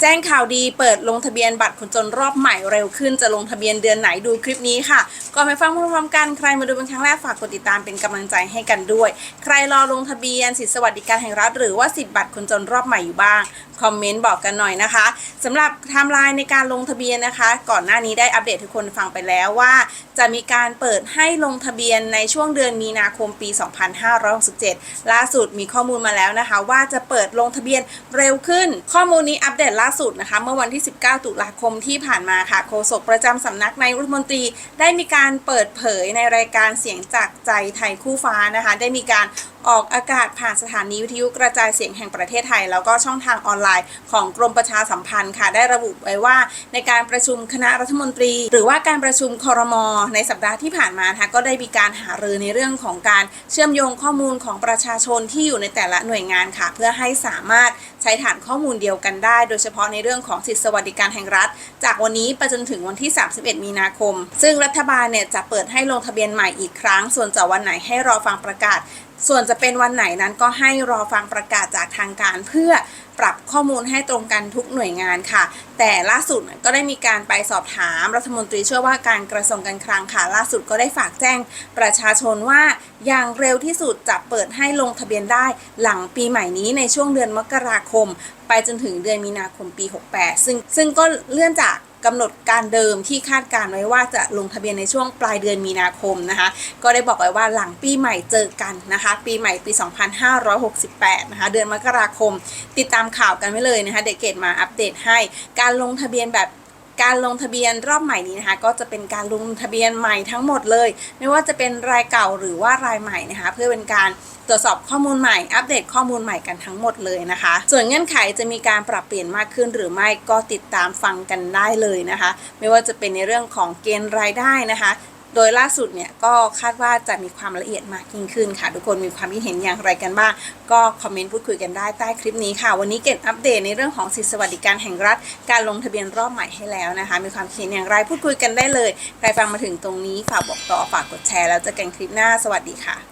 แจ้งข่าวดีเปิดลงทะเบียนบัตรคนจนรอบใหม่เร็วขึ้นจะลงทะเบียนเดือนไหนดูคลิปนี้ค่ะก่อนไปฟังพร้อมๆกันใครมาดูเป็นครั้งแรกฝากกดติดตามเป็นกำลังใจให้กันด้วย ใครรอลงทะเบียนสิทธิสวัสดิการแห่งรัฐหรือว่าสิทธิบัตรคนจนรอบใหม่อยู่บ้างคอมเมนต์บอกกันหน่อยนะคะสำหรับไทม์ไลน์ในการลงทะเบียนนะคะ ก่อนหน้านี้ได้อัปเดตทุกคนฟังไปแล้วว่า จะมีการเปิดให้ลงทะเบียนในช่วงเดือนมีนาคมปี 2567 ล่าสุดมีข้อมูลมาแล้วนะคะ ว่าจะเปิดลงทะเบียนเร็วขึ้น ข้อมูลนี้อัปเดตล่าาสุดนะคะเมื่อวันที่ 19 ตุลาคมที่ผ่านมาค่ะโฆษกประจำสำนักนายกรัฐมนตรี ได้มีการเปิดเผยในรายการเสียงจากใจไทยคู่ฟ้านะคะ ได้มีการ ออกอากาศผ่านสถานีวิทยุกระจายเสียงแห่งประเทศไทย แล้วก็ช่องทางออนไลน์ของกรมประชาสัมพันธ์ค่ะได้ระบุไว้ว่า ในการประชุมคณะรัฐมนตรี หรือว่าการประชุมคอรมอในสัปดาห์ที่ผ่านมานะคะก็ได้มีการหารือในเรื่องของการเชื่อมโยงข้อมูลของประชาชนที่อยู่ในแต่ละหน่วยงานค่ะ เพื่อให้สามารถใช้ฐานข้อมูลเดียวกันได้ โดยเฉพาะในเรื่องของสิทธิสวัสดิการแห่งรัฐ จากวันนี้ไปจนถึงวันที่ 31 มีนาคม ซึ่งรัฐบาลเนี่ยจะเปิดให้ลงทะเบียนใหม่อีกครั้ง ส่วนจะวันไหนให้รอฟังประกาศ ส่วนจะเป็นวันไหนนั้นก็ให้รอฟังประกาศจากทางการเพื่อปรับข้อมูลให้ตรงกันทุกหน่วยงานค่ะ แต่ล่าสุดก็ได้มีการไปสอบถามรัฐมนตรีช่วยว่าการกระทรวงการคลังค่ะ ล่าสุดก็ได้ฝากแจ้งประชาชนว่าอย่างเร็วที่สุดจะเปิดให้ลงทะเบียนได้หลังปีใหม่นี้ในช่วงเดือนมกราคม ไปจนถึงเดือนมีนาคมปี 68 ซึ่งซึ่งก็เลื่อนจาก กำหนดการเดิมที่คาดการไว้ว่าจะลงทะเบียนในช่วงปลายเดือนมีนาคมนะคะ ก็ได้บอกไว้ว่าหลังปีใหม่เจอกันนะคะ ปีใหม่ปี 2568 นะคะ เดือนมกราคม ติดตามข่าวกันไว้เลยนะคะ เด็กเกตมาอัปเดตให้การลงทะเบียนแบบ การลงทะเบียนรอบใหม่นี้นะคะ ก็จะเป็นการลงทะเบียนใหม่ทั้งหมดเลย ไม่ว่าจะเป็นรายเก่าหรือว่ารายใหม่นะคะ เพื่อเป็นการตรวจสอบข้อมูลใหม่อัปเดตข้อมูลใหม่กันทั้งหมดเลยนะคะ ส่วนเงื่อนไขจะมีการปรับเปลี่ยนมากขึ้นหรือไม่ก็ติดตามฟังกันได้เลยนะคะ ไม่ว่าจะเป็นในเรื่องของเกณฑ์รายได้นะคะ โดยล่าสุดเนี่ยก็คาดว่าจะมีความละเอียดมากยิ่งขึ้นค่ะ ทุกคนมีความคิดเห็นอย่างไรกันบ้างก็คอมเมนต์พูดคุยกันได้ใต้คลิปนี้ค่ะ วันนี้เก็บอัปเดตในเรื่องของสิทธิสวัสดิการแห่งรัฐ การลงทะเบียนรอบใหม่ให้แล้วนะคะ มีความคิดเห็นอย่างไรพูดคุยกันได้เลย ใครฟังมาถึงตรงนี้ฝากบอกต่อฝากกดแชร์แล้วเจอกันคลิปหน้าสวัสดีค่ะ